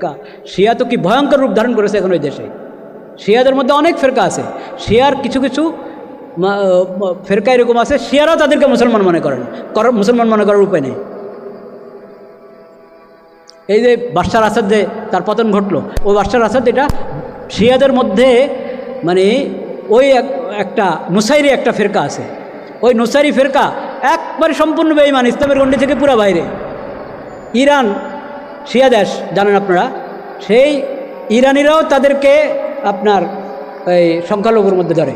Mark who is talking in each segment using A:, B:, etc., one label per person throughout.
A: ফেরকা। শিয়া তো কি ভয়ঙ্কর রূপ ধারণ করেছে এখন ওই দেশে। শিয়াদের মধ্যে অনেক ফেরকা আছে। শিয়ার কিছু কিছু ফেরকা এরকম আছে, শিয়ারাও তাদেরকে মুসলমান মনে করেন। মুসলমান মনে করার উপায় নেই। এই যে বাদশার আসাদ যে তার পতন ঘটলো ওই বাদশার আসাদ এটা শিয়াদের মধ্যে মানে ওই একটা নুসাইরি একটা ফেরকা আছে। ওই নুসাইরি ফেরকা একবারে সম্পূর্ণ বেইমান ইসলামের গণ্ডি থেকে পুরো বাইরে। ইরান শিয়া দেশ, জানেন আপনারা? সেই ইরানিরাও তাদেরকে আপনার এই সংখ্যালঘুর মধ্যে ধরে।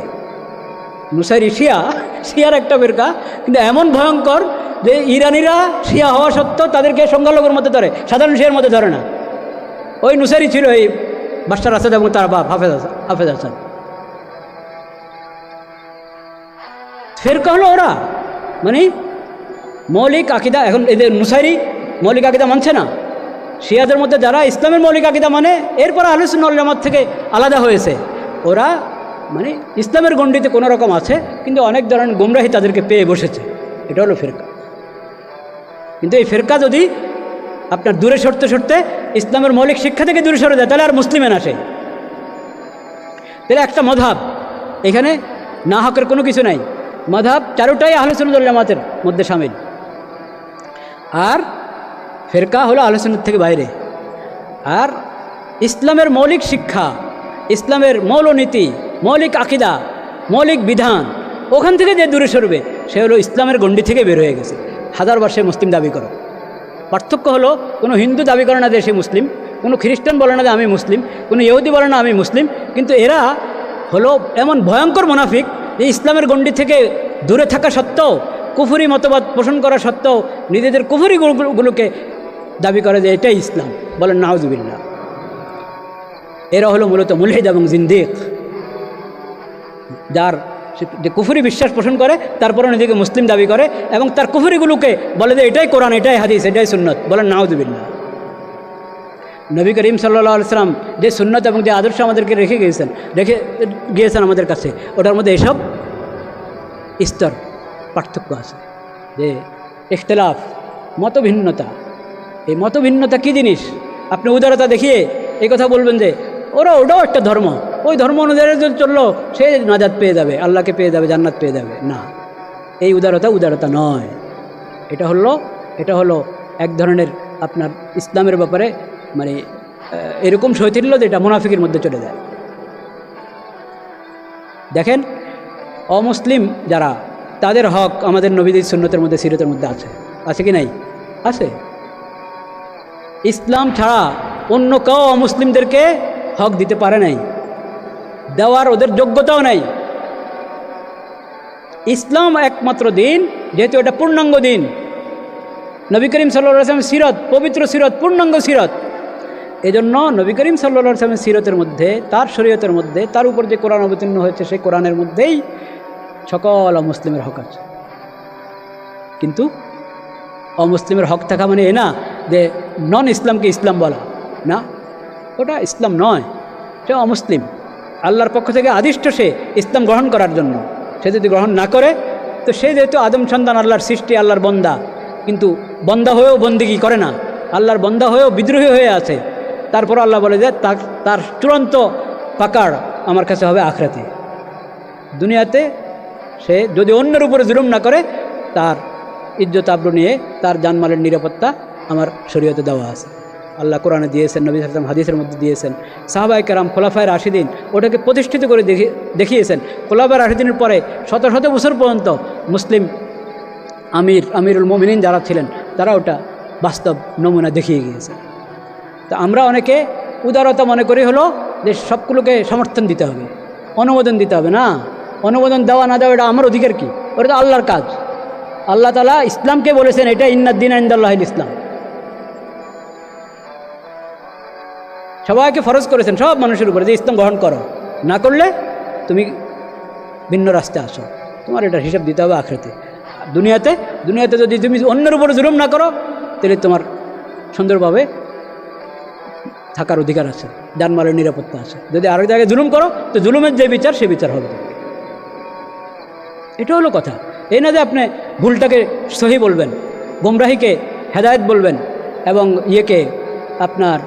A: নুসাইরি শিয়া, শিয়ার একটা বেরকা, কিন্তু এমন ভয়ঙ্কর যে ইরানিরা শিয়া হওয়া সত্ত্বেও তাদেরকে সংখ্যালঘুর মধ্যে ধরে, সাধারণ শিয়ার মধ্যে ধরে না। ওই নুসারি ছিল এই বাস্টার আসাদ এবং তার বাপ, হাফেজ হাফেজ হাসান। ফেরকা হলো ওরা। মানে মৌলিক আকিদা, এখন এদের নুসাইরি মৌলিক আকিদা মানছে না। শিয়াদের মধ্যে যারা ইসলামের মৌলিক আকিদা মানে এরপর আলোচনা জামাত থেকে আলাদা হয়েছে। ওরা মানে ইসলামের গণ্ডিতে কোনো রকম আছে, কিন্তু অনেক ধরনের গুমরাহি তাদেরকে পেয়ে বসেছে। এটা হলো ফেরকা। কিন্তু এই ফেরকা যদি আপনার দূরে সরতে সরতে ইসলামের মৌলিক শিক্ষা থেকে দূরে সরে যায়, তাহলে আর মুসলিমে আসে তাহলে একটা মধাব, এখানে না হকের কোনো কিছু নাই। মধাব চারোটাই আলোচনা জামাতের মধ্যে সামিল। আর ফেরকা হলো আলোচনার থেকে বাইরে। আর ইসলামের মৌলিক শিক্ষা, ইসলামের মৌলনীতি, মৌলিক আকিদা, মৌলিক বিধান, ওখান থেকে যে দূরে সরবে, সে হলো ইসলামের গণ্ডি থেকে বের হয়ে গেছে। হাজার বর্ষে মুসলিম দাবি করো। পার্থক্য হলো, কোনো হিন্দু দাবি করে না যে সে মুসলিম, কোনো খ্রিস্টান বলে না যে আমি মুসলিম, কোনো ইহুদি বলে না আমি মুসলিম, কিন্তু এরা হলো এমন ভয়ঙ্কর মুনাফিক যে ইসলামের গণ্ডি থেকে দূরে থাকা সত্ত্বেও, কুফুরি মতবাদ পোষণ করা সত্ত্বেও, নিজেদের কুফুরি গুলোকে দাবি করে যে এটাই ইসলাম। বলেন নাউজুবিল্লা এরা হলো মূলত মুলহিদ এবং জিন্দিক। যার যে কুফুরি বিশ্বাস পোষণ করে তারপরে নিজেকে মুসলিম দাবি করে এবং তার কুফুরিগুলোকে বলে যে এটাই কোরআন, এটাই হাদিস, এটাই সুন্নত। বলেন নাউজুবিল্লা নবী করিম সাল্লা সাল্লাম যে সুন্নত এবং যে আদর্শ আমাদেরকে রেখে গিয়েছেন রেখে গিয়েছেন আমাদের কাছে, ওটার মধ্যে এসব স্তর পার্থক্য আছে। যে ইখতলাফ, মতভিন্নতা এই মতভিন্নতা কী জিনিস? আপনি উদারতা দেখিয়ে এই কথা বলবেন যে, ওরা ওটাও একটা ধর্ম। ওই ধর্ম অনুযায়ী যদি চলল, সে নাজাদ পেয়ে যাবে, আল্লাহকে পেয়ে যাবে, জান্নাত পেয়ে যাবে। না। এই উদারতা উদারতা নয়। এটা হলো এটা হলো এক ধরনের আপনার ইসলামের ব্যাপারে মানে এরকম শৈথিল্য যেটা মুনাফিকের মধ্যে চলে যায়। দেখেন, অমুসলিম যারা, তাদের হক আমাদের নবীদের সুন্নতের মধ্যে, সিরতের মধ্যে আছে। আছে কি নাই? আছে। ইসলাম ছাড়া অন্য কেউ অমুসলিমদেরকে হক দিতে পারে নাই। দেওয়ার ওদের যোগ্যতাও নাই। ইসলাম একমাত্র দিন, যেহেতু এটা পূর্ণাঙ্গ দিন। নবী করিম সাল্লাম সিরত, পবিত্র সিরত, পূর্ণাঙ্গ সিরত। এজন্য নবী করিম সাল্লা সাল্লামের সিরতের মধ্যে, তার শরীয়তের মধ্যে, তার উপর যে কোরআন অবতীর্ণ হয়েছে, সেই কোরআনের মধ্যেই সকল মুসলিমের হক আছে। কিন্তু অমুসলিমের হক থাকা মানে এ না যে নন ইসলামকে ইসলাম বলা। না, ওটা ইসলাম নয় সে অমুসলিম। আল্লাহর পক্ষ থেকে আদিষ্ট সে ইসলাম গ্রহণ করার জন্য। সে যদি গ্রহণ না করে, তো সে যেহেতু আদম সন্তান, আল্লাহর সৃষ্টি, আল্লাহর বন্দা, কিন্তু বন্দা হয়েও বন্দিগি করে না। আল্লাহর বন্দা হয়েও বিদ্রোহী হয়ে আছে। তারপর আল্লাহ বলে যে তার চূড়ান্ত পাকাড় আমার কাছে হবে আখরাতে। দুনিয়াতে সে যদি অন্যের উপরে জুলুম না করে, তার ইজ্জত আব্রু নিয়ে তার জানমালের নিরাপত্তা আমার শরীয়তে দেওয়া আছে। আল্লাহ কোরআনে দিয়েছেন, নবী সালাম হাদিসের মধ্যে দিয়েছেন সাহাবাই কারাম খোলাফায় রাশিদিন ওটাকে প্রতিষ্ঠিত করে দেখি, দেখিয়েছেন। খোলাফায় রাশিদিনের পরে শত শত বছর পর্যন্ত মুসলিম আমির, আমিরুল মোমিনিন যারা ছিলেন, তারা ওটা বাস্তব নমুনা দেখিয়ে গিয়েছে। তা আমরা অনেকে উদারতা মনে করি হলো যে সবগুলোকে সমর্থন দিতে হবে, অনুমোদন দিতে হবে না। অনুমোদন দেওয়া না দেওয়া এটা আমার অধিকার কি? ওটা তো আল্লাহর কাজ। আল্লাহ তালা ইসলামকে বলেছেন, এটা ইন্নাদ্দিন ইন্দাল্লাহ ইসলাম। সবাইকে ফরজ করেছেন, সব মানুষের উপরে যে ইসলাম গ্রহণ করো। না করলে তুমি ভিন্ন রাস্তায় আসো। তোমার এটা হিসাব দিতে হবে আখড়াতে দুনিয়াতে দুনিয়াতে যদি তুমি অন্যের উপরে জুলুম না করো, তাহলে তোমার সুন্দরভাবে থাকার অধিকার আছে জানমালের নিরাপত্তা আছে। যদি আরেক জায়গায় জুলুম করো, তো জুলুমের যে বিচার, সে বিচার হবে। এটা হলো কথা। এই না যে আপনি ভুলটাকে সহি বলবেন, গোমরাহিকে হেদায়েত বলবেন এবং ইয়েকে আপনার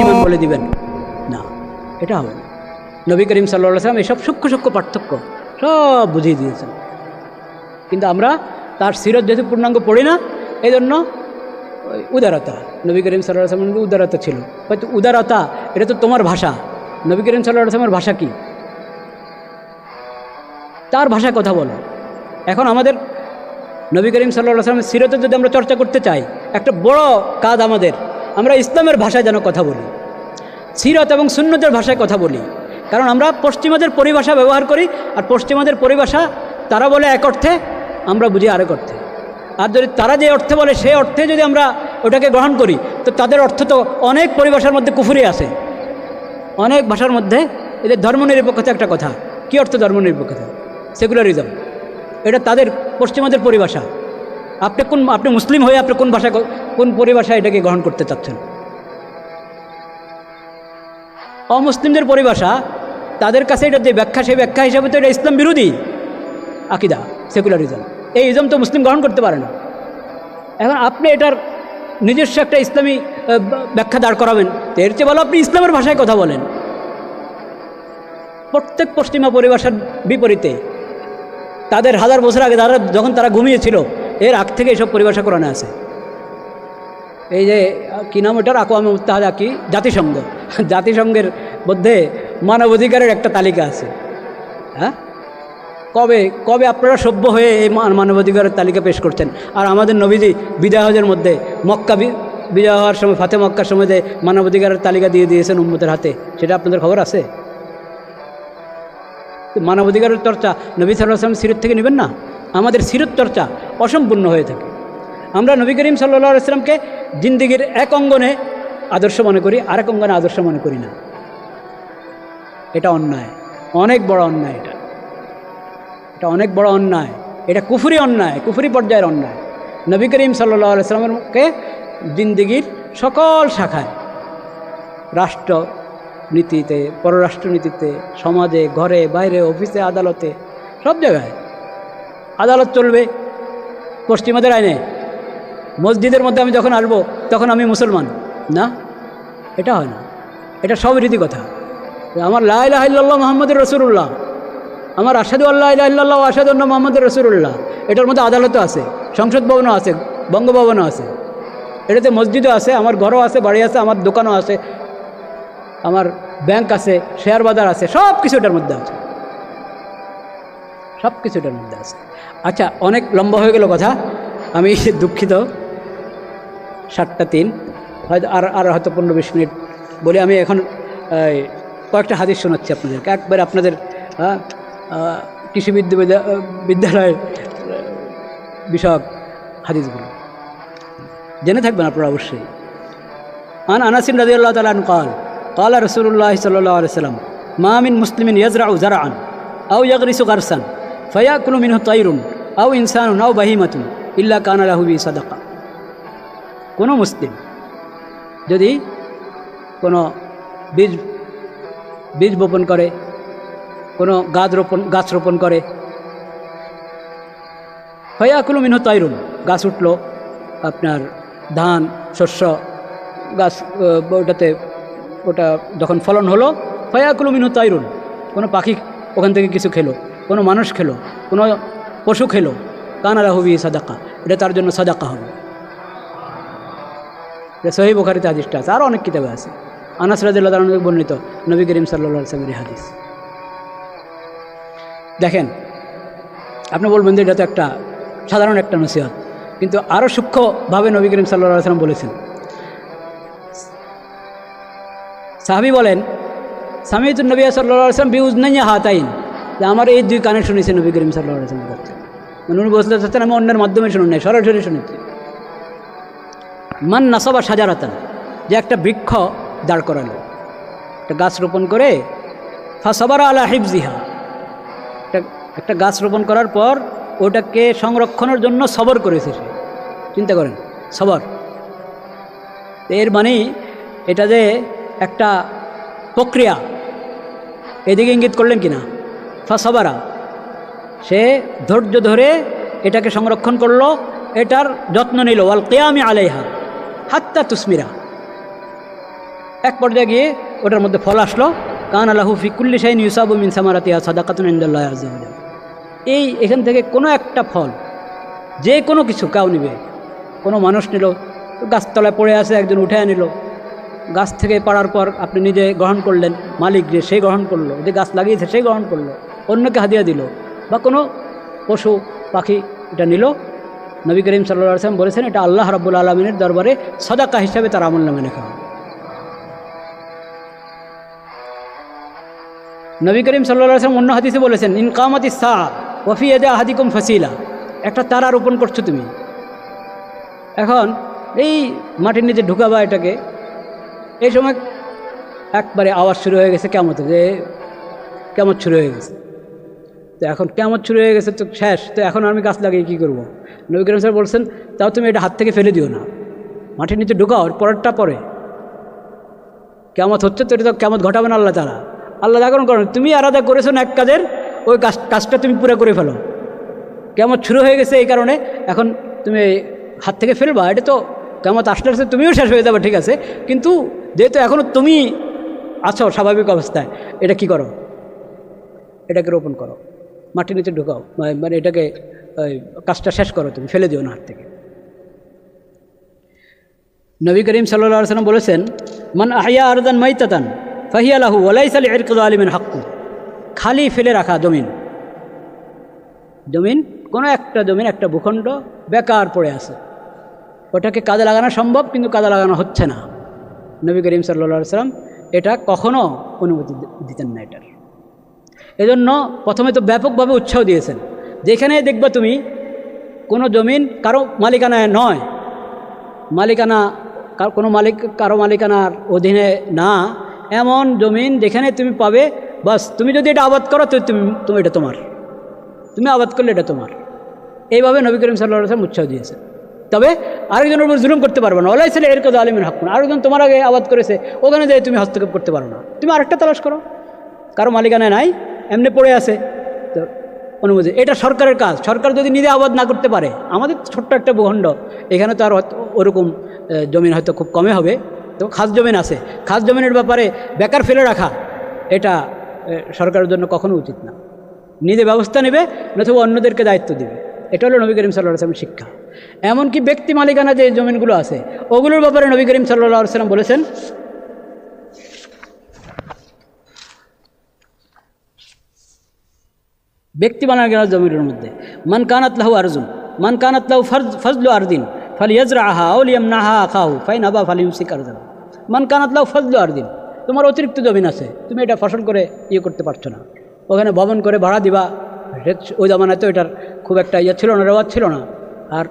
A: ইমান বলে দিবেন। না, এটা হবে না। নবী করিম সাল্লাহ সাল্লাম এসব সূক্ষ্ম সূক্ষ্ম পার্থক্য সব বুঝিয়ে দিয়েছেন। কিন্তু আমরা তার সিরত যেহেতু পূর্ণাঙ্গ পড়ি না এই জন্য উদারতা, নবী করিম সাল্লাহ সাল্লামের উদারতা ছিল। হয়তো উদারতা, এটা তো তোমার ভাষা। নবী করিম সাল্লাহ সাল্লামের ভাষা কি? তার ভাষায় কথা বলো। এখন আমাদের নবী করিম সাল্লাহ সাল্লামের সিরতে যদি আমরা চর্চা করতে চাই, একটা বড় কাজ আমাদের, আমরা ইসলামের ভাষায় যেন কথা বলি, সিরত এবং সুন্নতের ভাষায় কথা বলি। কারণ আমরা পশ্চিমাদের পরিভাষা ব্যবহার করি, আর পশ্চিমাদের পরিভাষা তারা বলে এক অর্থে, আমরা বুঝি আরেক অর্থে। আর যদি তারা যে অর্থে বলে সেই অর্থে যদি আমরা ওটাকে গ্রহণ করি, তো তাদের অর্থ তো অনেক পরিভাষার মধ্যে কুফুরি আছে। অনেক ভাষার মধ্যে এদের ধর্মনিরপেক্ষতা একটা কথা। কী অর্থ ধর্মনিরপেক্ষতা? সেকুলারিজম এটা তাদের পশ্চিমাদের পরিভাষা। আপনি কোন আপনি মুসলিম হয়ে আপনি কোন ভাষা কোন পরিভাষা এটাকে গ্রহণ করতে চাচ্ছেন? অমুসলিমদের পরিভাষা, তাদের কাছে এটা যে ব্যাখ্যা, সেই ব্যাখ্যা হিসাবে তো এটা ইসলাম বিরোধী আকিদা সেকুলারিজম এই ইজম তো মুসলিম গ্রহণ করতে পারে না। এখন আপনি এটার নিজস্ব একটা ইসলামী ব্যাখ্যা দাঁড় করাবেন। তো এর চেয়ে ভালো আপনি ইসলামের ভাষায় কথা বলেন। প্রত্যেক পশ্চিমা পরিভাষার বিপরীতে তাদের হাজার বছর আগে তারা যখন তারা ঘুমিয়েছিল, এর আগ থেকে এসব পরিভাষা করানো আছে। এই যে, কি নাম ওটার? আকোয়ামে মুত্তাহাদা কি? জাতিসংঘ। জাতিসংঘের মধ্যে মানবাধিকারের একটা তালিকা আছে। হ্যাঁ? কবে কবে আপনারা সভ্য হয়ে এই মান- মানবাধিকারের তালিকা পেশ করছেন? আর আমাদের নবীজি বিদায় হজের মধ্যে মক্কা বি- বিজয় হওয়ার সময়, ফাতে মক্কার সময় যে মানবাধিকারের তালিকা দিয়ে দিয়েছেন উম্মতের হাতে, সেটা আপনাদের খবর আছে? মানবাধিকারের চর্চা নবী সাল্লাহ আসলাম সিরত থেকে নেবেন না। আমাদের সিরত চর্চা অসম্পূর্ণ হয়ে থাকে। আমরা নবী করিম সাল্লা আসলামকে জিন্দিগির এক অঙ্গনে আদর্শ মনে করি, আরেক অঙ্গনে আদর্শ মনে করি না। এটা অন্যায়, অনেক বড় অন্যায় এটা। এটা অনেক বড় অন্যায়। এটা কুফুরি অন্যায়, কুফুরি পর্যায়ের অন্যায়। নবী করিম সাল্লা সাল্লামেরকে জিন্দিগির সকল শাখায়, রাষ্ট্র নীতিতে, পররাষ্ট্রনীতিতে, সমাজে, ঘরে, বাইরে, অফিসে, আদালতে, সব জায়গায়। আদালত চলবে পশ্চিমাদের আইনে। মসজিদের মধ্যে আমি যখন আসব, তখন আমি মুসলমান। না, এটা হয় না। এটা সব রীতি কথা আমার লাইল্লাহ মোহাম্মদের রসুল্লাহ আমার আসাদু আল্লাহ ইল্লাহ আসাদুল্লাহ মোহাম্মদের রসুল্লাহ এটার মধ্যে আদালতও আছে, সংসদ ভবনও আছে, বঙ্গভবনও আছে। এটাতে মসজিদও আছে, আমার ঘরও আছে, বাড়ি আছে, আমার দোকানও আছে আমার ব্যাংক আছে শেয়ার বাজার আছে সব কিছু এটার মধ্যে আছে। সব কিছু এটার মধ্যে আছে। আচ্ছা অনেক লম্বা হয়ে গেল কথা। আমি দুঃখিত। সাতটা তিন। হয়তো আর আর হয়তো পনেরো বিশ মিনিট বলে। আমি এখন কয়েকটা হাদিস শোনাচ্ছি আপনাদেরকে। একবার আপনাদের কৃষি বিদ্যা বিদ্যালয়ের বিষয়ক হাদিসগুলো। জেনে থাকবেন আপনারা অবশ্যই। আন আনাসিন রাজি আল্লাহ তালান কাল কালা রসুল্লাহ সাল্লাহ আলসালাম মামিন মুসলিমিন ইয়াজরাউ জারান আউ ইয়াগরিসু গারসান ফয়াকুলু মিনহু তাইরুন আউ ইনসানুন আউ বাহিমাতুন ইল্লা কানা লাহুবি সাদাকা কোনো মুসলিম যদি কোনো বীজ বীজ বপন করে, কোনো গাছ রোপণ গাছ রোপণ করে, ফয়াকুলু মিনহু তাইরুন, গাছ উঠল, আপনার ধান, শস্য, গাছ ওটাতে ওটা যখন ফলন হলো, ফয়াকুলু মিনু তাইরুন। কোনো পাখি ওখান থেকে কিছু খেলো, কোনো মানুষ খেলো, কোনো পশু খেলো। কানারা হবি সাদাকা, এটা তার জন্য সাদাকা হবে। এটা সহি বুখারিতে হাদিসটা আছে আরও অনেক কিতাবে আছে। আনাস রাজিল্লাহ বর্ণিত নবী করিম সাল্লা সাল্লামের হাদিস। দেখেন, আপনি বলবেন যে এটা তো একটা সাধারণ একটা নসিহত, কিন্তু আরও সূক্ষ্মভাবে নবী করিম সাল্লাহ সাল্লাম বলেছেন। সাহাবি বলেন সামিতুল নবী সাল্লাহ আসলাম বিউজ নাই যে আমার এই দুই কানে শুনেছি নবী করিম সাল্লাহ আসলাম করতে মানে উনি বলতে চাচ্ছেন আমি অন্যের মাধ্যমে শুনুন নাই, সরাসরি শুনেছি মান নাসবা সাজারাতান যে একটা বৃক্ষ দাঁড় করালো। একটা গাছ রোপণ করে, ফাসবারা আলা হিফজিহা। একটা একটা গাছ রোপণ করার পর ওটাকে সংরক্ষণের জন্য সবর করেছে সে। চিন্তা করেন, সবর। এর মানে এটা যে একটা প্রক্রিয়া। এদিকে ইঙ্গিত করলেন কি না ফাসবারা। সে ধৈর্য ধরে এটাকে সংরক্ষণ করল, এটার যত্ন নিল। ওয়াল কেয়ামি আলাইহা, হাত্তা তুসমিরা। এক পর্যায়ে গিয়ে ওটার মধ্যে ফল আসলো। কান আল্লাহু ফিকুল্লি শাহিন ইউসাবু মিন সামারাতিয়া সাদাকাতুন ইন্দাল্লাহ এই এখান থেকে কোনো একটা ফল, যে কোনো কিছু কাউ নিবে। কোনো মানুষ নিল, গাছতলায় পড়ে আছে, একজন উঠে নিল। গাছ থেকে পাড়ার পর আপনি নিজে গ্রহণ করলেন, মালিক যে সে গ্রহণ করল, যে গাছ লাগিয়েছে সে গ্রহণ করল, অন্যকে হাদিয়া দিল বা কোনো পশু, পাখি এটা নিল। নবী করিম সাল্লাহ আসলাম বলেছেন, এটা আল্লাহ রাব্বুল আলমিনের দরবারে সদাকা হিসাবে তার আমল নামে লেখা নবী করিম সাল্লাহ আসলাম অন্য হাদিসে বলেছেন ইনকামাতি সা ওফি এদে আহাদিকুম ফসিলা একটা তারা রোপণ করছ তুমি। এখন এই মাটির নিচে ঢুকাবা এটাকে এই সময় একবারে আওয়াজ শুরু হয়ে গেছে কেমন যে কেমন শুরু হয়ে গেছে। তো এখন কেমন শুরু হয়ে গেছে তো শেষ, তো এখন আমি গাছ লাগিয়ে কী করব? নবী করিম স্যার বলছেন, তাও তুমি এটা হাত থেকে ফেলে দিও না। মাটির নিচে ঢুকাও পরেরটা পরে। কেমত হচ্ছে তো এটা তো কেমত ঘটাবে না আল্লাহ তারা আল্লাহ এখন করেন তুমি আলাদা করেছ এক কাজের, ওই কাজ, কাজটা তুমি পুরো করে ফেলো। কেমন শুরু হয়ে গেছে এই কারণে, এখন তুমি হাত থেকে ফেলবা, এটা তো কেমন আসলে তুমিও শেষ হয়ে যাবে, ঠিক আছে। কিন্তু যেহেতু এখনও তুমি আছো স্বাভাবিক অবস্থায়, এটা কি করো? এটাকে রোপণ করো। মাটির নিচে ঢুকাও। মানে- মানে এটাকে কাজটা শেষ করো তুমি, ফেলে দিও না হাত থেকে। নবী করিম সাল্লা সাল্লাম বলেছেন, মান আহিয়া আরদান মাইতাতান, ফাহিয়া লাহু ওলাইসাল ইরকুদ আলিমিন হাক্কু। খালি ফেলে রাখা জমিন। জমিন, কোনো একটা জমিন, একটা ভূখণ্ড বেকার পড়ে আছে। ওটাকে কাজে লাগানো সম্ভব, কিন্তু কাজে লাগানো হচ্ছে না। নবী করিম সাল্লা সাল্লাম এটা কখনও অনুমতি দিতেন না এটার। এজন্য প্রথমে তো ব্যাপকভাবে উৎসাহ দিয়েছেন। যেখানে দেখবা তুমি কোনো জমিন কারও মালিকানায় নয়, মালিকানা কোনো মালিক, কারও মালিকানার অধীনে না, এমন জমিন যেখানে তুমি পাবে, বাস তুমি যদি এটা আবাদ করো, তো তুমি তুমি এটা তোমার। তুমি আবাদ করলে এটা তোমার। এইভাবে নবী করিম সাল্লাহ উৎসাহ দিয়েছে তবে আরেকজনের উপর জুলুম করতে পারবে না। ওলাই ছেলে এর আলিমের হক। আরেকজন তোমার আগে আবাদ করেছে, ওখানে যেয়ে তুমি হস্তক্ষেপ করতে পারো না। তুমি আরেকটা তালাশ করো। কারও মালিকানায় নাই, এমনি পড়ে আছে। তো অনুমতি এটা সরকারের কাজ। সরকার যদি নিজে আবাদ না করতে পারে, আমাদের ছোট্ট একটা ভূখণ্ড, এখানে তো আর ওরকম জমিন হয়তো খুব কমে হবে। তো খাস জমিন আছে। খাস জমিনের ব্যাপারে বেকার ফেলে রাখা, এটা সরকারের জন্য কখনো উচিত না। নিজে ব্যবস্থা নেবে, নতুবা অন্যদেরকে দায়িত্ব দিবে। এটা হলো নবী করিম সাল্লাহ সাল্লাম শিক্ষা। এমনকি ব্যক্তি মালিকানা যে জমিনগুলো আছে, ওগুলোর ব্যাপারে নবী করিম সাল্লাহ সাল্লাম বলেছেন, ব্যক্তি মালিকানা জমিনের মধ্যে। মান কানাত লাহু আরজুন, মান কানাত লাহু ফরজ, ফজলু আরদিন ফালি ইয়াজরা আহা আউলিয়াম নাহা খাহু ফাইন আবা ফালি ইউসিক আরজান। মান কানাত লাহু ফজলু আরদিন, তোমার অতিরিক্ত জমিন আছে, তুমি এটা ফসল করে ইয়ে করতে পারছ না। ওখানে ভবন করে ভাড়া দিবা ওই জামানায় তো এটার খুব একটা ইয়ে ছিল না, রেওয়াজ ছিল না। আর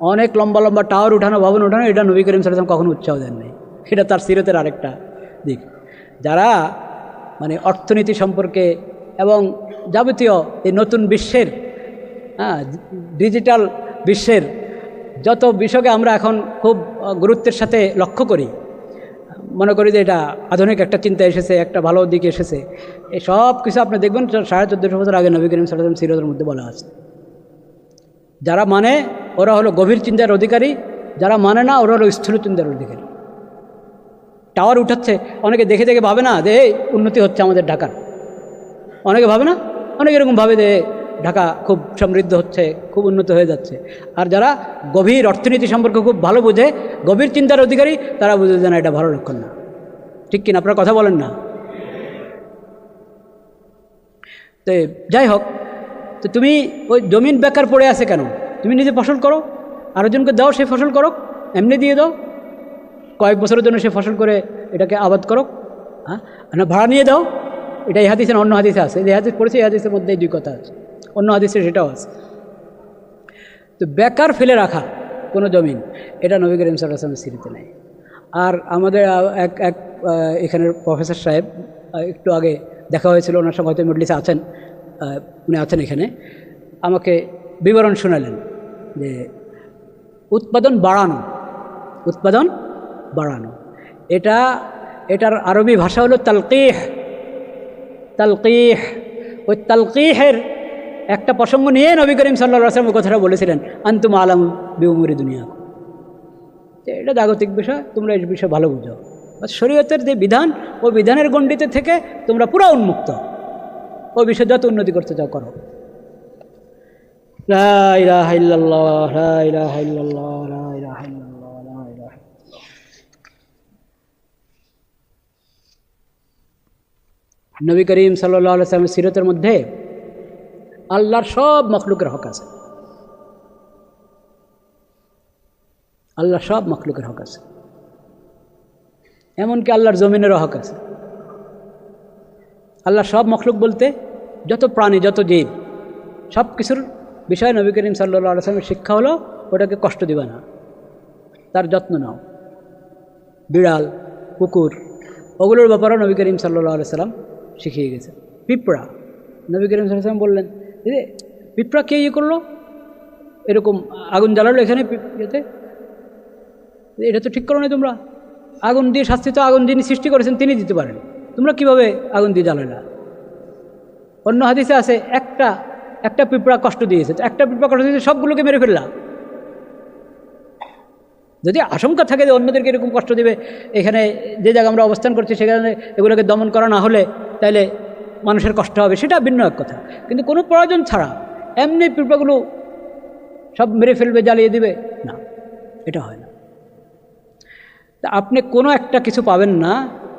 A: অনেক লম্বা লম্বা টাওয়ার উঠানো, ভবন উঠানো, এটা নবী করিম সাল্লাম কখনো উৎসাহ দেন নাই। এটা তার সিরতের আরেকটা দিক। যারা মানে অর্থনীতি সম্পর্কে এবং যাবতীয় এই নতুন বিশ্বের হ্যাঁ ডিজিটাল বিশ্বের যত বিষয়কে আমরা এখন খুব গুরুত্বের সাথে লক্ষ্য করি মনে করি যে এটা আধুনিক একটা চিন্তা এসেছে, একটা ভালো দিক এসেছে। এই সব কিছু আপনি দেখবেন সাড়ে চোদ্দোশো বছর আগে নবী করিম সাল্লাম সিরতের মধ্যে বলা আছে। যারা মানে ওরা হলো গভীর চিন্তার অধিকারী, যারা মানে না, ওরা হলো স্থূল চিন্তার অধিকারী। টাওয়ার উঠাচ্ছে, অনেকে দেখে দেখে ভাবে না যে উন্নতি হচ্ছে আমাদের ঢাকার। অনেকে ভাবে না, অনেকে এরকম ভাবে যে ঢাকা খুব সমৃদ্ধ হচ্ছে, খুব উন্নত হয়ে যাচ্ছে। আর যারা গভীর অর্থনীতি সম্পর্কে খুব ভালো বোঝে, গভীর চিন্তার অধিকারী, তারা বুঝে যে না, এটা ভালো লক্ষণ না। ঠিক কিনা? আপনারা কথা বলেন না? তো যাই হোক, তো তুমি ওই জমিন বেকার পড়ে আছে কেন? তুমি নিজে ফসল করো, আরেকজনকে দাও, সে ফসল করো এমনি দিয়ে দাও। কয়েক বছরের জন্য সে ফসল করে এটাকে আবাদ করো হ্যাঁ? ভাড়া নিয়ে দাও। এটা এই হাদিসের অন্য হাদিসে আছে। এই হাদিস পড়েছে, এই হাদিসের মধ্যে দুই কথা আছে। অন্য হাদিসে সেটাও আছে। তো বেকার ফেলে রাখা কোনো জমিন, এটা নবী করিম সাল্লাহামের স্মৃতিতে নেই। আর আমাদের এক এক এখানের প্রফেসর সাহেব একটু আগে দেখা হয়েছিল, ওনার সঙ্গে হয়তো মজলিসে আছেন উনি আছেন এখানে। আমাকে বিবরণ শোনালেন যে উৎপাদন বাড়ানো উৎপাদন বাড়ানো। এটা, এটার আরবি ভাষা হলো তালকিহ। তালকিহ, ওই তালকিহের একটা প্রসঙ্গ নিয়ে নবী করিম সাল্লা কথাটা বলেছিলেন, আন্তুম আলম বিউমুরি দুনিয়া এটা জাগতিক বিষয়, তোমরা এই বিষয়ে ভালো বুঝো। শরীয়তের যে বিধান ও বিধানের গণ্ডিতে থেকে তোমরা পুরো উন্মুক্ত। ওই বিষয়ে যত উন্নতি করতে চাও করো। নবী করিম সাল্লাহ সাল্লামের সিরতের মধ্যে আল্লাহর সব মখলুকের হক আছে। আল্লাহর সব মখলুকের হক আছে। এমনকি আল্লাহর জমিনেরও হক আছে। আল্লাহর সব মখলুক বলতে যত প্রাণী, যত জীব সব কিছুর বিষয়ে নবী করিম সাল্লাহ আলসালামের শিক্ষা হলো ওটাকে কষ্ট দিবে না। তার যত্ন নাও। বিড়াল, কুকুর, ওগুলোর ব্যাপারেও নবী করিম সাল্লাহ আলাইসাল্লাম শিখিয়ে গেছে পিঁপড়া, নবী করিম সাল্লাম বললেন পিঁপড়া কে ইয়ে করল? এরকম আগুন জ্বালালো এখানে ইয়েতে। এটা তো ঠিক করো না তোমরা। আগুন দিয়ে শাস্তি তো আগুন যিনি সৃষ্টি করেছেন তিনি দিতে পারেন। তোমরা কীভাবে আগুন দিয়ে জ্বালালা? অন্য হাদিসে আছে, একটা একটা পিঁপড়া কষ্ট দিয়েছে। একটা পিঁপড়া কষ্ট দিয়েছে, সবগুলোকে মেরে ফেললাম যদি আশঙ্কা থাকে যে অন্যদেরকে এরকম কষ্ট দেবে, এখানে যে জায়গায় আমরা অবস্থান করছি, সেখানে এগুলোকে দমন করা না হলে, তাহলে মানুষের কষ্ট হবে, সেটা ভিন্ন এক কথা। কিন্তু কোনো প্রয়োজন ছাড়া এমনি পিঁপড়াগুলো সব মেরে ফেলবে, জ্বালিয়ে দিবে, না, এটা হয় না। তা আপনি কোনো একটা কিছু পাবেন না,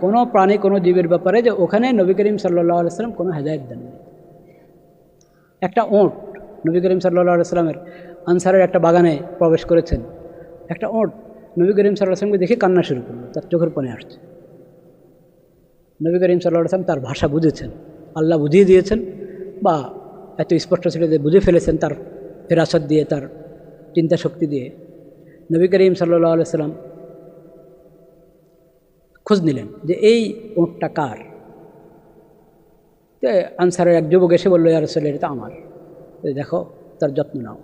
A: কোনো প্রাণী, কোনো জীবের ব্যাপারে যে ওখানে নবী করিম সাল্লাহ আলাইসালাম কোনো হেদায়ত দেন একটা ওঁট নবী করিম সাল্লাহ আলাইসালামের আনসারের একটা বাগানে প্রবেশ করেছেন। একটা ওঁট নবী করিম সাল্লাহ আসলামকে দেখে কান্না শুরু করল, তার চোখের পানে আসছে। নবী করিম সাল্লাহ তার ভাষা বুঝেছেন। আল্লাহ বুঝিয়ে দিয়েছেন বা এত স্পষ্ট ছিল যে বুঝে ফেলেছেন তার ফেরাসত দিয়ে, তার চিন্তা শক্তি দিয়ে। নবী করিম সাল্লাহ আলাইসাল্লাম খোঁজ নিলেন যে এই ওঁটটা কার? আনসারের এক যুবক এসে বলল ইয়ার রসল এটা আমার। দেখো, তার যত্ন নাও।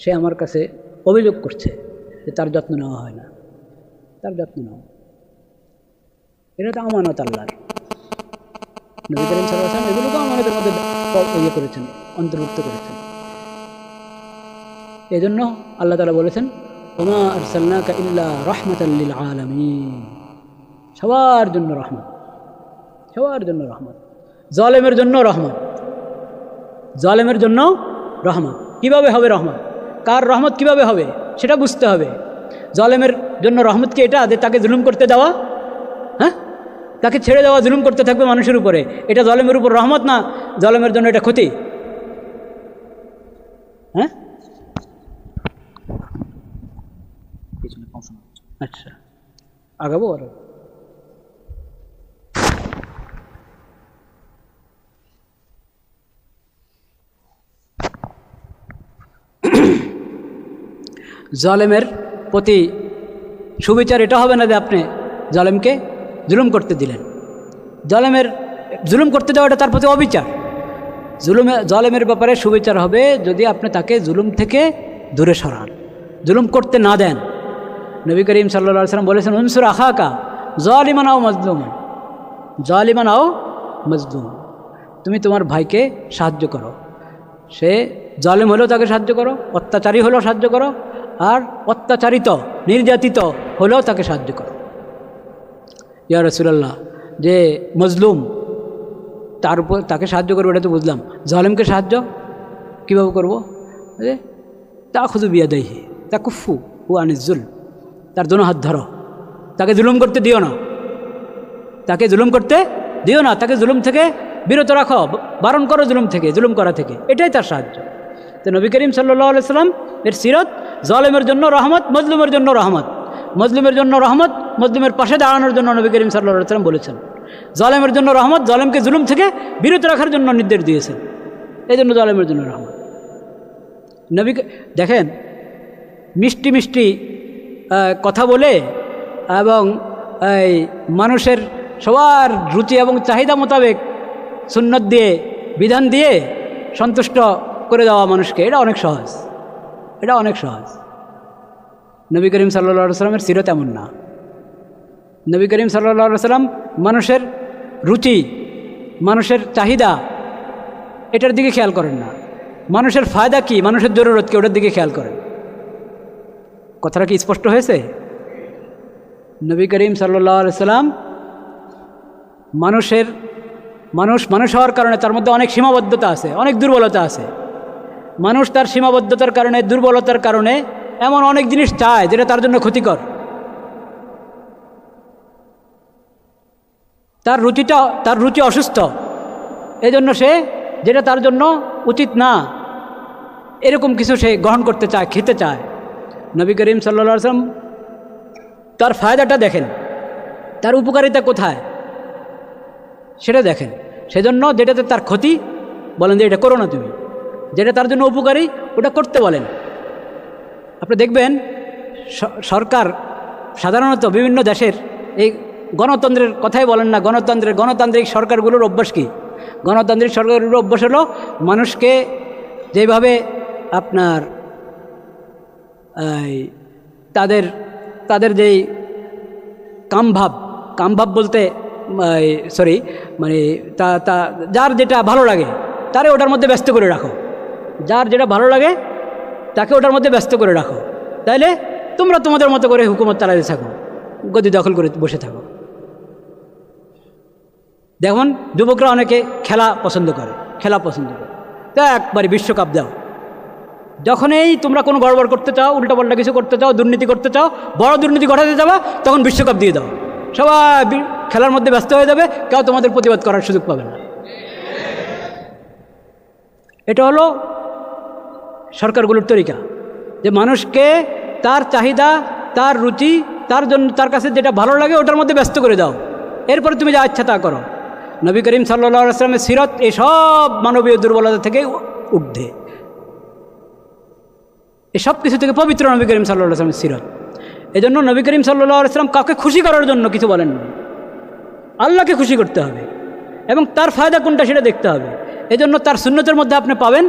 A: সে আমার কাছে অভিযোগ করছে যে তার যত্ন নেওয়া হয় না। তার যত্ন নাও। এটা তো আমানত আল্লাহর। নবী করিম এগুলোকে আমাদের মধ্যে ইয়ে করেছেন, অন্তর্ভুক্ত করেছেন। এই জন্য আল্লাহ তালা বলেছেন ইল্লা রহমতাল্লিল আলমিন। সবার জন্য রহমত। সবার জন্য রহমত। জলেমের জন্য রহমত। জলেমের জন্য রহমত। কীভাবে হবে রহমত? কার রহমত কীভাবে হবে? সেটা বুঝতে হবে। জলেমের জন্য রহমত কি এটা? যে তাকে জুলুম করতে দেওয়া তাকে ছেড়ে দেওয়া, জুলুম করতে থাকবে মানুষের উপরে। এটা জলেমের উপর রহমত না জলেমের জন্য এটা ক্ষতি? হ্যাঁ? আচ্ছা। আগাবো আর? জলেমের প্রতি সুবিচার এটা হবে না যে আপনি জলেমকে জুলুম করতে দিলেন। জলেমের, জুলুম করতে দেওয়াটা তার প্রতি অবিচার। জুলুমে, জলেমের ব্যাপারে সুবিচার হবে যদি আপনি তাকে জুলুম থেকে দূরে সরান। জুলুম করতে না দেন। নবী করিম সাল্লা সাল্লাম বলেছেন, উনসুর আখাকা জলিমান আও মজলুমান জলিমান আও মজলুম। তুমি তোমার ভাইকে সাহায্য করো। সে জলেম হলেও তাকে সাহায্য করো, অত্যাচারী হলেও সাহায্য করো, আর অত্যাচারিত, নির্যাতিত হলেও তাকে সাহায্য করো। ইয়া রসুলাল্লাহ, যে মজলুম, তার উপর তাকে সাহায্য করব এটা তো বুঝলাম। জলেমকে সাহায্য কীভাবে করব? যে তা খুদু বিয়া দেয় তা কুফু হু আনিজুল তার দোনো হাত ধরো। তাকে জুলুম করতে দিও না। তাকে জুলুম করতে দিও না। তাকে জুলুম থেকে বিরত রাখো, বারণ করো জুলুম থেকে, জুলুম করা থেকে। এটাই তার সাহায্য। তো নবী করিম সাল্লাহ সাল্লাম এর সিরত, জলেমের জন্য রহমত, মজলুমের জন্য রহমত। মজলুমের জন্য রহমত মজলুমের পাশে দাঁড়ানোর জন্য নবী করিম সাল্লাহ সাল্লাম বলেছেন। জলেমের জন্য রহমত, জলেমকে জুলুম থেকে বিরত রাখার জন্য নির্দেশ দিয়েছেন। এই জন্য জলেমের জন্য রহমত। নবী দেখেন, মিষ্টি মিষ্টি কথা বলে এবং এই মানুষের সবার রুচি এবং চাহিদা মোতাবেক সুন্নত দিয়ে, বিধান দিয়ে সন্তুষ্ট করে দেওয়া মানুষকে এটা অনেক সহজ। এটা অনেক সহজ। নবী করিম সাল্লা সাল্লামের সিরত এমন না। নবী করিম সাল্লা সাল্লাম মানুষের রুচি, মানুষের চাহিদা, এটার দিকে খেয়াল করেন না। মানুষের ফায়দা কি? মানুষের জরুরত কি? ওটার দিকে খেয়াল করেন। কথাটা কি স্পষ্ট হয়েছে? নবী করিম সাল্লাহ সাল্লাম মানুষের, মানুষ মানুষ হওয়ার কারণে তার মধ্যে অনেক সীমাবদ্ধতা আছে, অনেক দুর্বলতা আছে। মানুষ তার সীমাবদ্ধতার কারণে, দুর্বলতার কারণে এমন অনেক জিনিস চায় যেটা তার জন্য ক্ষতিকর। তার রুচিটা, তার রুচি অসুস্থ। এজন্য সে, যেটা তার জন্য উচিত না, এরকম কিছু সে গ্রহণ করতে চায়, খেতে চায়। নবী করিম সাল্লা সাল্লাম তার ফায়দাটা দেখেন। তার উপকারিতা কোথায়? সেটা দেখেন। সেজন্য যেটাতে তার ক্ষতি, বলেন যে এটা করো না তুমি। যেটা তার জন্য উপকারী, ওটা করতে বলেন। আপনি দেখবেন সরকার সাধারণত বিভিন্ন দেশের এই গণতন্ত্রের কথাই বলেন না, গণতন্ত্রের, গণতান্ত্রিক সরকারগুলোর অভ্যাস কী? গণতান্ত্রিক সরকারগুলোর অভ্যাস হলো মানুষকে যেভাবে আপনার তাদের তাদের যেই কামভাব কামভাব বলতে সরি মানে তা তা, যার যেটা ভালো লাগে, তারে ওটার মধ্যে ব্যস্ত করে রাখো। যার যেটা ভালো লাগে, তাকে ওটার মধ্যে ব্যস্ত করে রাখো। তাইলে তোমরা তোমাদের মতো করে হুকুমত চালাতে থাকো, গদি দখল করে বসে থাকো। দেখুন, যুবকরা অনেকে খেলা পছন্দ করে, খেলা পছন্দ করে। তো একবারে বিশ্বকাপ দাও। যখনই তোমরা কোনো গড়বড় করতে চাও উল্টাপাল্টা কিছু করতে চাও, দুর্নীতি করতে চাও, বড় দুর্নীতি ঘটাতে যাবা, তখন বিশ্বকাপ দিয়ে দাও। সবাই খেলার মধ্যে ব্যস্ত হয়ে যাবে, কেউ তোমাদের প্রতিবাদ করার সুযোগ পাবে না। এটা হলো সরকারগুলোর তরিকা, যে মানুষকে তার চাহিদা, তার রুচি, তার জন্য, তার কাছে যেটা ভালো লাগে, ওটার মধ্যে ব্যস্ত করে দাও। এরপরে তুমি যা ইচ্ছা তা করো। নবী করিম সাল্লা আসলামের সিরত এসব মানবীয় দুর্বলতা থেকে ঊর্ধ্বে এসব কিছু থেকে পবিত্র নবী করিম সাল্লাহ আসলামের সিরত। এই জন্য নবী করিম সাল্লাহ আসলাম কাউকে খুশি করার জন্য কিছু বলেননি আল্লাহকে খুশি করতে হবে এবং তার ফায়দা কোনটা সেটা দেখতে হবে। এই জন্য তার শূন্যতের মধ্যে আপনি পাবেন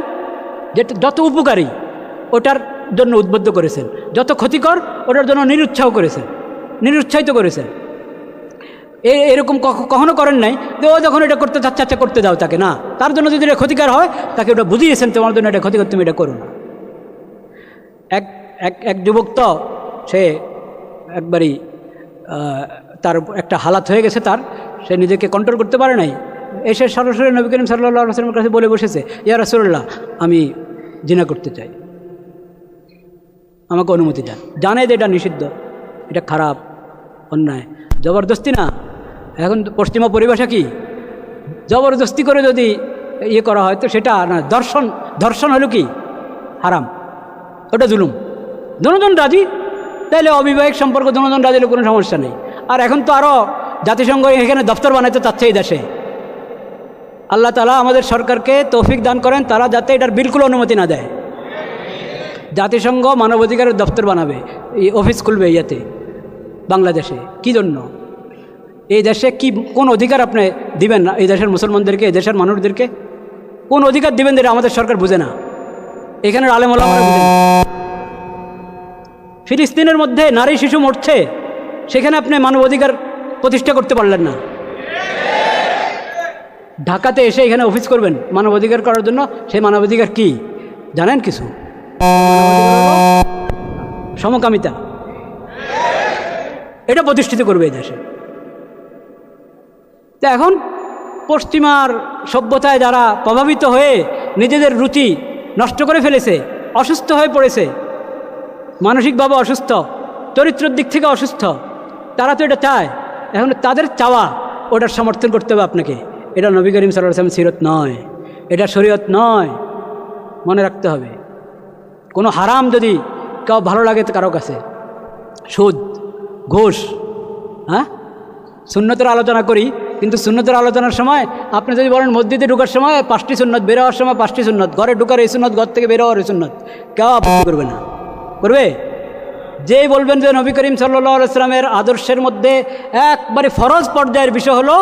A: যেটা যত উপকারী ওটার জন্য উদ্বুদ্ধ করেছেন, যত ক্ষতিকর ওটার জন্য নিরুৎসাহ করেছেন, নিরুৎসাহিত করেছেন। এরকম কখনো করেন নাই, যে ও যখন এটা করতে চাচ্ছে আচ্ছা করতে দাও তাকে। না, তার জন্য যদি এটা ক্ষতিকর হয়, তাকে ওটা বুঝিয়েছেন, তোমার জন্য এটা ক্ষতিকর, তুমি এটা করো না। এক এক এক যুবক তো, সে একবারই তার একটা হালাত হয়ে গেছে তার, সে নিজেকে কন্ট্রোল করতে পারে নাই। এসে সরাসরি নবী করিম সাল্লাহ কাছে বলে বসেছে, ইয়া রাসুল্লাহ আমি জিনা করতে চাই। আমাকে অনুমতি দেন। জানে যে এটা নিষিদ্ধ, এটা খারাপ, অন্যায়। জবরদস্তি না। এখন পশ্চিমা পরিভাষা কি? জবরদস্তি করে যদি ইয়ে করা হয় তো সেটা না, দর্শন ধর্ষণ হলো কি? হারাম। ওটা জুলুম। দুজন রাজি? তাইলে অবিবাহিক সম্পর্ক দুজন রাজি কোনো সমস্যা নেই। আর এখন তো আরও জাতিসংঘ এখানে দপ্তর বানাইতে চাচ্ছে এই দেশে। আল্লাহ তালা আমাদের সরকারকে তৌফিক দান করেন, তারা যাতে এটার বিলকুল অনুমতি না দেয়। জাতিসংঘ মানবাধিকারের দপ্তর বানাবে অফিস খুলবে ইয়াতে, বাংলাদেশে। কি জন্য? এই দেশে কি কোন অধিকার আপনি দিবেন না? এই দেশের মুসলমানদেরকে, এই দেশের মানুষদেরকে? কোন অধিকার দিবেন যেটা আমাদের সরকার বুঝে না। এখানের আলেমলা ফিলিস্তিনের মধ্যে নারী, শিশু মরছে, সেখানে আপনি মানব অধিকার প্রতিষ্ঠা করতে পারলেন না। ঢাকাতে এসে এখানে অফিস করবেন মানব অধিকার করার জন্য। সেই মানব অধিকার কি? জানেন কিছু? সমকামিতা। এটা প্রতিষ্ঠিত করবে এই দেশে। তো এখন পশ্চিমার সভ্যতায় যারা প্রভাবিত হয়ে নিজেদের রুচি নষ্ট করে ফেলেছে, অসুস্থ হয়ে পড়েছে, মানসিকভাবে অসুস্থ, চরিত্রের দিক থেকে অসুস্থ, তারা তো এটা চায়। এখন তাদের চাওয়া, ওটার সমর্থন করতে হবে আপনাকে। এটা নবী করিম সাল্লাহ আসলাম সিরত নয়। এটা শরীয়ত নয়। মনে রাখতে হবে। কোনো হারাম যদি কেউ ভালো লাগে তো কারও কাছে। সুদ, ঘোষ হ্যাঁ? সুন্নতের আলোচনা করি কিন্তু সুন্নতের আলোচনার সময়, আপনি যদি বলেন মসজিদে ঢুকার সময় পাঁচটি সুন্নত বের হওয়ার সময় পাঁচটি সুন্নত, ঘরে ঢুকার এই সুন্নত, ঘর থেকে বের হওয়ার এই সুন্নত, কেউ আপত্তি করবে না। করবে? যেই বলবেন যে নবী করিম সাল্লা ইসলামের আদর্শের মধ্যে একবারে ফরজ পর্যায়ের বিষয় হলো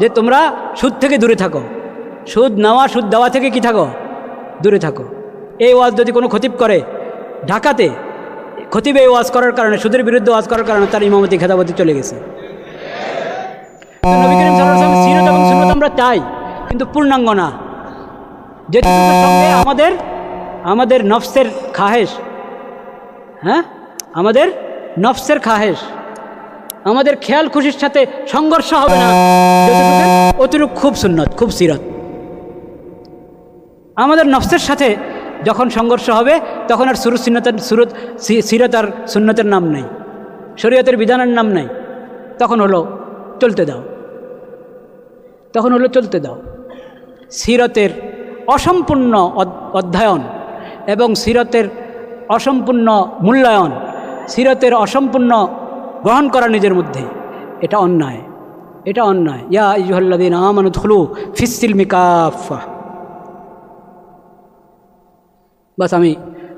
A: যে তোমরা সুদ থেকে দূরে থাকো। সুদ নেওয়া, সুদ দেওয়া থেকে কি থাকো? দূরে থাকো। এই ওয়াজ যদি কোনো খতিব করে ঢাকাতে, খতিব এই ওয়াজ করার কারণে, সুদের বিরুদ্ধে ওয়াজ করার কারণে তার ইমামতি খেদাবতি চলে গেছে। নবী আমরা চাই, কিন্তু পূর্ণাঙ্গ না। যেটুকুর আমাদের আমাদের নফসের খাহেশ। হ্যাঁ? আমাদের নফসের খাহেশ। আমাদের খেয়াল খুশির সাথে সংঘর্ষ হবে না। যতটুকু খুব সুন্নত, খুব সিরত। আমাদের নফসের সাথে যখন সংঘর্ষ হবে, তখন আর সুরত সিন্নতের, সুরত সিরত আর সুন্নতের নাম নেই। শরীয়তের বিধানের নাম নেই। তখন হলো, চলতে দাও। তখন হলো চলতে দাও। সিরতের অসম্পূর্ণ অধ- অধ্যয়ন এবং সিরতের অসম্পূর্ণ মূল্যায়ন, সিরতের অসম্পূর্ণ গ্রহণ করা নিজের মধ্যে, এটা অন্যায় এটা অন্যায়। ইয়া ইজুহাল্লাদিন আমানুদ্খুলু ফিসিল মিকাফা বাস আমি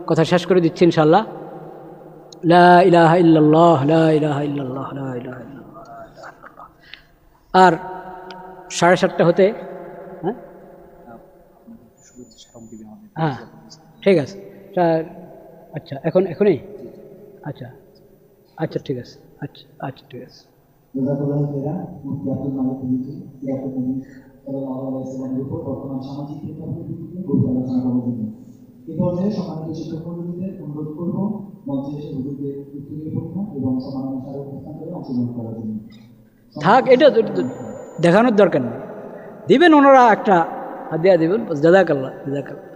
A: কথা শেষ করে দিচ্ছি ইনশাল্লাহ লা ইলাহা লা। আর সাড়ে সাতটা হতে হ্যাঁ? হ্যাঁ ঠিক আছে। আচ্ছা এখন, এখনই? আচ্ছা আচ্ছা ঠিক আছে আচ্ছা আচ্ছা ঠিক আছে। থাক, এটা দেখানোর দরকার নেই। দিবেন ওনারা একটা দেওয়া দিবেন জাদাকাল্লা জাজাকাল্লাহ।